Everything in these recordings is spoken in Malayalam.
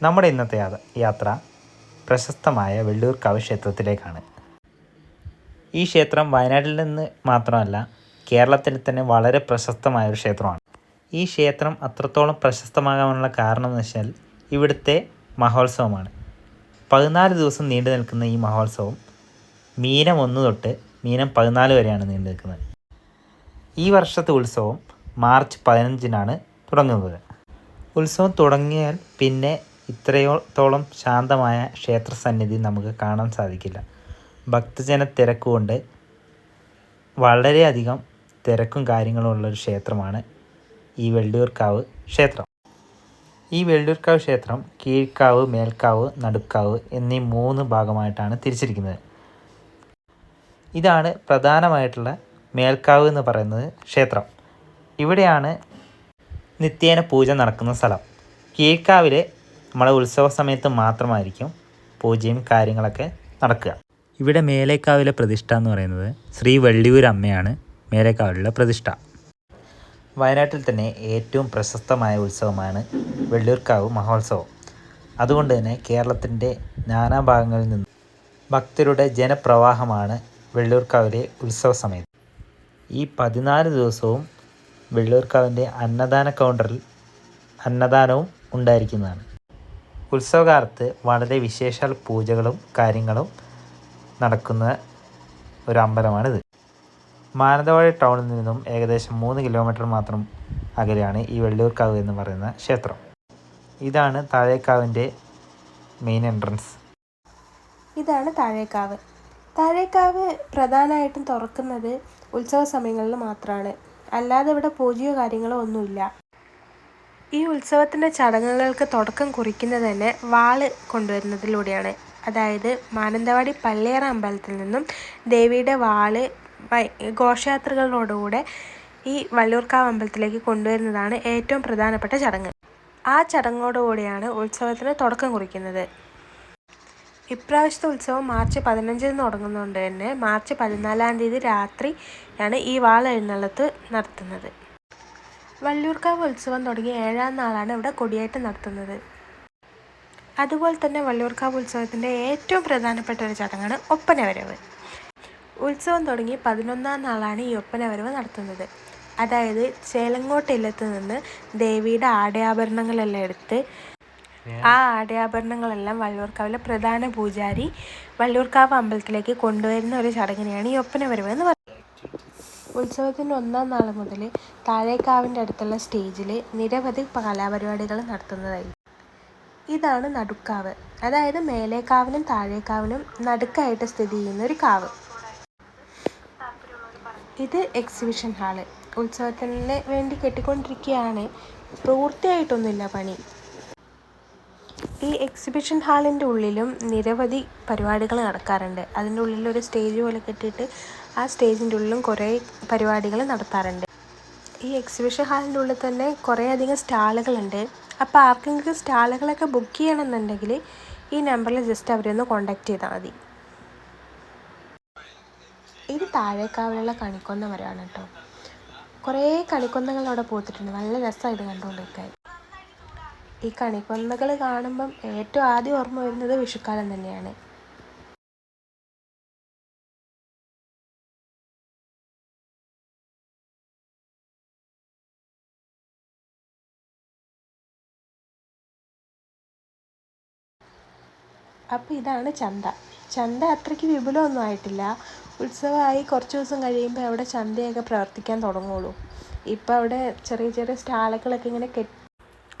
നമ്മുടെ ഇന്നത്തെ യാത്ര പ്രശസ്തമായ വെള്ളൂർക്കാവ് ക്ഷേത്രത്തിലേക്കാണ്. ഈ ക്ഷേത്രം വയനാട്ടിൽ നിന്ന് മാത്രമല്ല കേരളത്തിൽ തന്നെ വളരെ പ്രശസ്തമായ ഒരു ക്ഷേത്രമാണ്. ഈ ക്ഷേത്രം അത്രത്തോളം പ്രശസ്തമാകാനുള്ള കാരണം എന്ന് വെച്ചാൽ ഇവിടുത്തെ മഹോത്സവമാണ്. പതിനാല് ദിവസം നീണ്ടു നിൽക്കുന്ന ഈ മഹോത്സവം മീനം ഒന്ന് തൊട്ട് മീനം പതിനാല് വരെയാണ് നീണ്ടു നിൽക്കുന്നത്. ഈ വർഷത്തെ ഉത്സവം മാർച്ച് പതിനഞ്ചിനാണ് തുടങ്ങുന്നത്. ഉത്സവം തുടങ്ങിയാൽ പിന്നെ ഇത്രയോത്തോളം ശാന്തമായ ക്ഷേത്ര സന്നിധി നമുക്ക് കാണാൻ സാധിക്കില്ല. ഭക്തജന തിരക്കുകൊണ്ട് വളരെയധികം തിരക്കും കാര്യങ്ങളും ഉള്ളൊരു ക്ഷേത്രമാണ് ഈ വെള്ളിയൂർക്കാവ് ക്ഷേത്രം. ഈ വെള്ളിയൂർക്കാവ് ക്ഷേത്രം കീഴ്ക്കാവ് മേൽക്കാവ് നടുക്കാവ് എന്നീ മൂന്ന് ഭാഗമായിട്ടാണ് തിരിച്ചിരിക്കുന്നത്. ഇതാണ് പ്രധാനമായിട്ടുള്ള മേൽക്കാവ് എന്ന് പറയുന്നത് ക്ഷേത്രം. ഇവിടെയാണ് നിത്യേന പൂജ നടക്കുന്ന സ്ഥലം. കീഴ്ക്കാവിൽ നമ്മുടെ ഉത്സവ സമയത്ത് മാത്രമായിരിക്കും പൂജയും കാര്യങ്ങളൊക്കെ നടക്കുക. ഇവിടെ മേലേക്കാവിലെ പ്രതിഷ്ഠ എന്ന് പറയുന്നത് ശ്രീ വള്ളിയൂർ അമ്മയാണ് മേലേക്കാവിലുള്ള പ്രതിഷ്ഠ. വയനാട്ടിൽ തന്നെ ഏറ്റവും പ്രശസ്തമായ ഉത്സവമാണ് വെള്ളിയൂർക്കാവ് മഹോത്സവം. അതുകൊണ്ട് തന്നെ കേരളത്തിന്റെ നാനാഭാഗങ്ങളിൽ നിന്ന് ഭക്തരുടെ ജനപ്രവാഹമാണ് വെള്ളിയൂർക്കാവിലെ ഉത്സവ സമയത്ത്. ഈ പതിനാല് ദിവസവും വെള്ളിയൂർക്കാവിന്റെ അന്നദാന കൗണ്ടറിൽ അന്നദാനവും ഉണ്ടായിരിക്കുന്നതാണ്. ഉത്സവകാലത്ത് വളരെ വിശേഷാൽ പൂജകളും കാര്യങ്ങളും നടക്കുന്ന ഒരു അമ്പലമാണിത്. മാനന്തവാടി ടൗണിൽ നിന്നും ഏകദേശം മൂന്ന് കിലോമീറ്റർ മാത്രം അകലെയാണ് ഈ വെള്ളൂർക്കാവ് എന്ന് പറയുന്ന ക്ഷേത്രം. ഇതാണ് താഴേക്കാവിന്റെ മെയിൻ എൻട്രൻസ്. ഇതാണ് താഴേക്കാവ്. താഴേക്കാവ് പ്രധാനമായിട്ടും തുറക്കുന്നത് ഉത്സവ സമയങ്ങളിൽ മാത്രമാണ് അല്ലാതെ ഇവിടെ പൂജയോ കാര്യങ്ങളോ ഒന്നുമില്ല. ഈ ഉത്സവത്തിന്റെ ചടങ്ങുകൾക്ക് തുടക്കം കുറിക്കുന്നത് തന്നെ വാൾ കൊണ്ടുവരുന്നതിലൂടെയാണ്. അതായത് മാനന്തവാടി പള്ളിയറ അമ്പലത്തിൽ നിന്നും ദേവിയുടെ വാൾ ഘോഷയാത്രകളോടുകൂടെ ഈ വള്ളൂർക്കാവ് അമ്പലത്തിലേക്ക് കൊണ്ടുവരുന്നതാണ് ഏറ്റവും പ്രധാനപ്പെട്ട ചടങ്ങ്. ആ ചടങ്ങോടുകൂടിയാണ് ഉത്സവത്തിന് തുടക്കം കുറിക്കുന്നത്. ഇപ്രാവശ്യത്തെ ഉത്സവം മാർച്ച് പതിനഞ്ചിന് തുടങ്ങുന്നതുകൊണ്ട് തന്നെ മാർച്ച് പതിനാലാം തീയതി രാത്രിയാണ് ഈ വാൾ എഴുന്നള്ളത്ത് നടത്തുന്നത്. വള്ളിയൂർക്കാവ് ഉത്സവം തുടങ്ങി ഏഴാം നാളാണ് ഇവിടെ കൊടിയേറ്റം നടത്തുന്നത്. അതുപോലെ തന്നെ വള്ളിയൂർക്കാവ് ഉത്സവത്തിന്റെ ഏറ്റവും പ്രധാനപ്പെട്ട ഒരു ചടങ്ങാണ് ഒപ്പനവരവ്. ഉത്സവം തുടങ്ങി പതിനൊന്നാം നാളാണ് ഈ ഒപ്പനവരവ് നടത്തുന്നത്. അതായത് ചേലങ്ങോട്ട് ഇല്ലത്ത് നിന്ന് ദേവിയുടെ ആടയാഭരണങ്ങളെല്ലാം എടുത്ത് ആ ആടയാഭരണങ്ങളെല്ലാം വള്ളിയൂർക്കാവിലെ പ്രധാന പൂജാരി വള്ളിയൂർക്കാവ് അമ്പലത്തിലേക്ക് കൊണ്ടുവരുന്ന ഒരു ചടങ്ങിനെയാണ് ഈ ഒപ്പനവരവ് എന്ന് പറയുന്നത്. ഉത്സവത്തിന്റെ ഒന്നാം നാൾ മുതൽ താഴേക്കാവിന്റെ അടുത്തുള്ള സ്റ്റേജിൽ നിരവധി കലാപരിപാടികൾ നടത്തുന്നതായി. ഇതാണ് നടുക്കാവ്. അതായത് മേലേക്കാവിനും താഴേക്കാവിനും നടുക്കായിട്ട് സ്ഥിതി ചെയ്യുന്ന ഒരു കാവ്. ഇത് എക്സിബിഷൻ ഹാൾ. ഉത്സവത്തിന് വേണ്ടി കെട്ടിക്കൊണ്ടിരിക്കുകയാണ് പൂർത്തിയായിട്ടൊന്നുമില്ല പണി. ഈ എക്സിബിഷൻ ഹാളിന്റെ ഉള്ളിലും നിരവധി പരിപാടികൾ നടക്കാറുണ്ട്. അതിന്റെ ഉള്ളിൽ ഒരു സ്റ്റേജ് പോലെ കെട്ടിയിട്ട് ആ സ്റ്റേജിന്റെ ഉള്ളിലും കുറേ പരിപാടികൾ നടത്താറുണ്ട്. ഈ എക്സിബിഷൻ ഹാളിന്റെ ഉള്ളിൽ തന്നെ കുറേ അധികം സ്റ്റാളുകളുണ്ട്. അപ്പോൾ ആർക്കെങ്കിലും സ്റ്റാളുകളൊക്കെ ബുക്ക് ചെയ്യണമെന്നുണ്ടെങ്കിൽ ഈ നമ്പറിൽ ജസ്റ്റ് അവരൊന്ന് കോണ്ടാക്ട് ചെയ്താൽ മതി. ഇത് താഴേക്കാവിലുള്ള കണിക്കൊന്ന മരമാണ് കേട്ടോ. കുറേ കണിക്കൊന്നകൾ അവിടെ പോത്തിട്ടുണ്ട്. നല്ല രസമാണ് ഇത് കണ്ടുകൊണ്ടിരിക്കാൻ. ഈ കണിക്കൊന്നകൾ കാണുമ്പം ഏറ്റവും ആദ്യം ഓർമ്മ വരുന്നത് വിഷുക്കാലം തന്നെയാണ്. അപ്പോൾ ഇതാണ് ചന്ത. ചന്ത അത്രയ്ക്ക് വിപുലമൊന്നും ആയിട്ടില്ല. ഉത്സവമായി കുറച്ച് ദിവസം കഴിയുമ്പോൾ അവിടെ ചന്തയൊക്കെ പ്രവർത്തിക്കാൻ തുടങ്ങുള്ളൂ. ഇപ്പോൾ അവിടെ ചെറിയ ചെറിയ സ്റ്റാളുകളൊക്കെ ഇങ്ങനെ കെട്ടി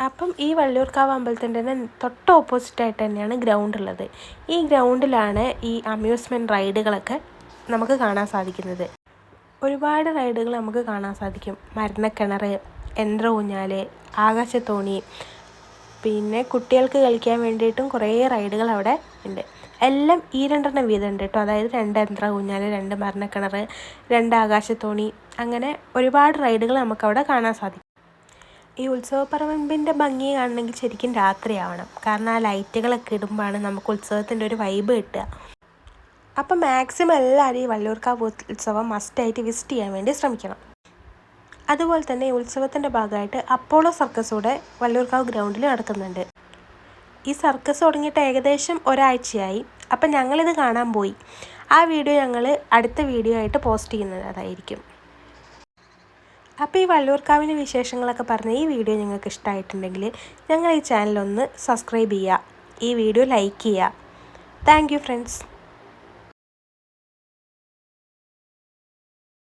അപ്പം ഈ വള്ളിയൂർക്കാവ് അമ്പലത്തിന്റെ തൊട്ട് ഓപ്പോസിറ്റായിട്ട് തന്നെയാണ് ഗ്രൗണ്ട് ഉള്ളത് ഈ ഗ്രൗണ്ടിലാണ് ഈ അമ്യൂസ്മെന്റ് റൈഡുകളൊക്കെ നമുക്ക് കാണാൻ സാധിക്കുന്നത്. ഒരുപാട് റൈഡുകൾ നമുക്ക് കാണാൻ സാധിക്കും. മരണക്കിണർ യന്ത്ര ഊഞ്ഞാൽ ആകാശത്തോണി പിന്നെ കുട്ടികൾക്ക് കളിക്കാൻ വേണ്ടിയിട്ടും കുറേ റൈഡുകൾ അവിടെ ഉണ്ട്. എല്ലാം ഈ രണ്ടെണ്ണം വീതം ഉണ്ട് കേട്ടോ. അതായത് രണ്ട് യന്ത്ര ഊഞ്ഞാൽ രണ്ട് മരണക്കിണർ രണ്ട് ആകാശത്തോണി അങ്ങനെ ഒരുപാട് റൈഡുകൾ നമുക്കവിടെ കാണാൻ സാധിക്കും. ഈ ഉത്സവപ്പറമ്പിന്റെ ഭംഗി കാണണമെങ്കിൽ ശരിക്കും രാത്രിയാവണം. കാരണം ആ ലൈറ്റുകളൊക്കെ ഇടുമ്പോഴാണ് നമുക്ക് ഉത്സവത്തിന്റെ ഒരു വൈബ് കിട്ടുക. അപ്പം മാക്സിമം എല്ലാവരും ഈ വള്ളിയൂർക്കാവ് ഉത്സവം മസ്റ്റായിട്ട് വിസിറ്റ് ചെയ്യാൻ വേണ്ടി ശ്രമിക്കണം. അതുപോലെ തന്നെ ഈ ഉത്സവത്തിന്റെ ഭാഗമായിട്ട് അപ്പോളോ സർക്കസ് കൂടെ വള്ളിയൂർക്കാവ് ഗ്രൗണ്ടിൽ നടക്കുന്നുണ്ട്. ഈ സർക്കസ് തുടങ്ങിയിട്ട് ഏകദേശം ഒരാഴ്ചയായി. അപ്പം ഞങ്ങളിത് കാണാൻ പോയി. ആ വീഡിയോ ഞങ്ങൾ അടുത്ത വീഡിയോ ആയിട്ട് പോസ്റ്റ് ചെയ്യുന്നതായിരിക്കും. അപ്പോൾ ഈ വള്ളൂർക്കാവിന്റെ വിശേഷങ്ങളൊക്കെ പറഞ്ഞ ഈ വീഡിയോ നിങ്ങൾക്ക് ഇഷ്ടമായിട്ടുണ്ടെങ്കിൽ ഞങ്ങൾ ഈ ചാനലൊന്ന് സബ്സ്ക്രൈബ് ചെയ്യുക ഈ വീഡിയോ ലൈക്ക് ചെയ്യുക. Thank friends.